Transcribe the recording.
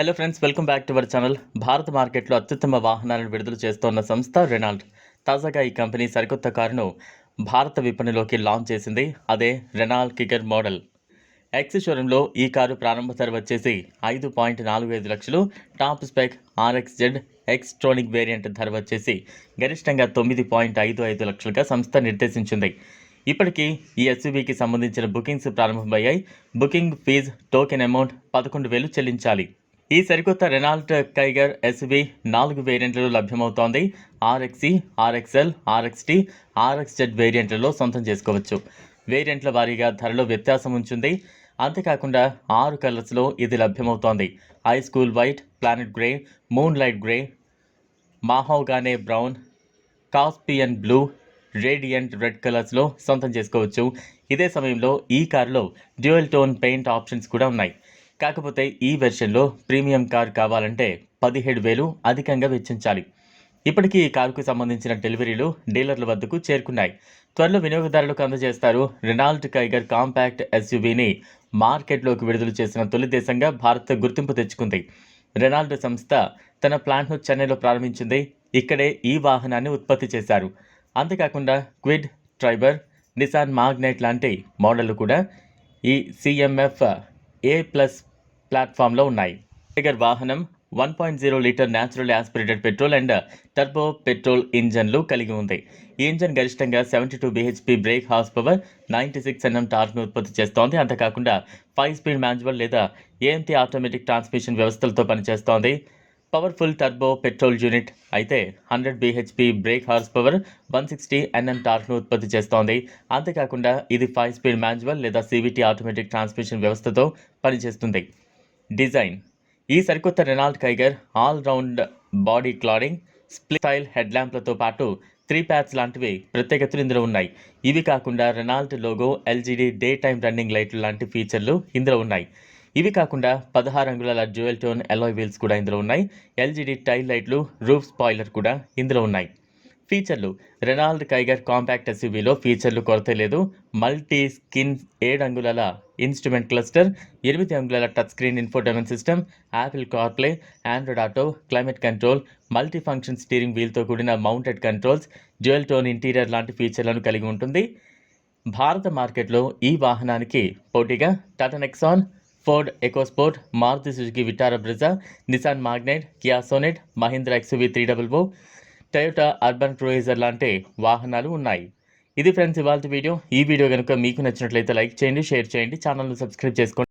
Hello friends welcome back to our channel భారత మార్కెట్లో అత్యుత్తమ వాహనాలను విడుదల చేస్తోన్న సంస్థ రెనాల్ట్ తాజాగా ఈ కంపెనీ సరికొత్త కారును భారత విపణిలోకి లాంచ్ చేసింది. అదే రెనాల్డ్ కిగర్ మోడల్ ఎక్స్ షోరూంలో ఈ కారు ప్రారంభ ధర వచ్చేసి ఐదు పాయింట్ నాలుగు ఐదు లక్షలు. Top spec RX Z Xtronic variant ధర వచ్చేసి గరిష్టంగా తొమ్మిది పాయింట్ ఐదు ఐదు లక్షలుగా సంస్థ నిర్దేశించింది. ఇప్పటికీ ఈ ఎస్యూబీకి సంబంధించిన బుకింగ్స్ ప్రారంభమయ్యాయి. బుకింగ్ ఫీజ్ టోకెన్ అమౌంట్ పదకొండు వేలు చెల్లించాలి. ఈ సరికొత్త రెనాల్ట్ కైగర్ ఎస్వి నాలుగు వేరియంట్లలో లభ్యమవుతోంది. RXE RXL RXT RX Z వేరియంట్లలో సొంతం చేసుకోవచ్చు. వేరియంట్ల వారీగా ధరలో వ్యత్యాసం ఉంచుంది. అంతేకాకుండా ఆరు కలర్స్లో ఇది లభ్యమవుతోంది. Ice cool white planet grey moonlight grey mahogany brown Caspian blue radiant red కలర్స్లో సొంతం చేసుకోవచ్చు. ఇదే సమయంలో ఈ కారులో డ్యూయల్ టోన్ పెయింట్ ఆప్షన్స్ కూడా ఉన్నాయి. కాకపోతే ఈ వెర్షన్లో ప్రీమియం కార్ కావాలంటే పదిహేడు వేలు అధికంగా వెచ్చించాలి. ఇప్పటికీ ఈ కారుకు సంబంధించిన డెలివరీలు డీలర్ల వద్దకు చేరుకున్నాయి. త్వరలో వినియోగదారులకు అందజేస్తారు రెనాల్డ్ కైగర్ కాంపాక్ట్ ఎస్యూవీని మార్కెట్లోకి విడుదల చేసిన తొలి దేశంగా భారత్ గుర్తింపు తెచ్చుకుంది. రెనాల్డ్ సంస్థ తన ప్లాంట్ను చెన్నైలో ప్రారంభించింది. ఇక్కడే ఈ వాహనాన్ని ఉత్పత్తి చేశారు. అంతేకాకుండా క్విడ్ ట్రైబర్ నిసాన్ మాగ్నైట్ లాంటి మోడళ్ళు కూడా ఈ సిఎంఎఫ్ ఏ ప్లస్ ప్లాట్ఫామ్లో ఉన్నాయి. టైగర్ వాహనం one point zero litre natural aspirated petrol and turbo petrol ఇంజన్లు కలిగి ఉంది. ఈ ఇంజన్ గరిష్టంగా seventy two BHP brake horse power ninety six NM టార్క్ను ఉత్పత్తి చేస్తోంది. అంతేకాకుండా ఫైవ్ స్పీడ్ మాన్యువల్ లేదా ఏఎంటీ ఆటోమేటిక్ ట్రాన్స్మిషన్ వ్యవస్థలతో పనిచేస్తోంది. పవర్ఫుల్ టర్బో పెట్రోల్ యూనిట్ అయితే hundred BHP brake horse power one sixty NM టార్క్ను ఉత్పత్తి చేస్తోంది. అంతేకాకుండా ఇది ఫైవ్ స్పీడ్ మాన్యువల్ లేదా సివిటీ ఆటోమేటిక్ ట్రాన్స్మిషన్ వ్యవస్థతో పనిచేస్తుంది. డిజైన్. ఈ సరికొత్త Renault Kiger all round body cladding split style head ల్యాంప్లతో పాటు త్రీ ప్యాడ్స్ లాంటివి ప్రత్యేకతలు ఇందులో ఉన్నాయి. ఇవి కాకుండా Renault logo LED day time running లైట్లు లాంటి ఫీచర్లు ఇందులో ఉన్నాయి. ఇవి కాకుండా పదహారు అంగుళాల జ్యువెల్ టోన్ ఎలాయ్ వీల్స్ కూడా ఇందులో ఉన్నాయి. ఎల్జీడీ టైల్ లైట్లు రూఫ్ స్పాయిలర్ కూడా ఇందులో ఉన్నాయి. ఫీచర్లు. రెనాల్డ్ కైగర్ కాంపాక్ట్ ఎస్యూవీలో ఫీచర్లు కొరత లేదు. మల్టీ స్కిన్ ఏడు అంగుళాల ఇన్స్ట్రుమెంట్ క్లస్టర్ ఎనిమిది అంగుళాల touch screen infotainment system Apple CarPlay Android Auto climate control multi function steering వీల్తో కూడిన mounted controls jewel tone interior లాంటి ఫీచర్లను కలిగి ఉంటుంది. భారత మార్కెట్లో ఈ వాహనానికి పోటీగా Tata Nexon Ford EcoSport Maruti Suzuki Vitara Brezza Nissan Magnite Kia Sonet Mahindra XUV three double O Toyota Urban Cruiser లాంటి వాహనాలు ఉన్నాయి. ఇది ఫ్రెండ్స్ ఇవాళ వీడియో. ఈ వీడియో కనుక మీకు నచ్చినట్లయితే లైక్ చేయండి షేర్ చేయండి ఛానల్ను సబ్స్క్రైబ్ చేసుకోండి.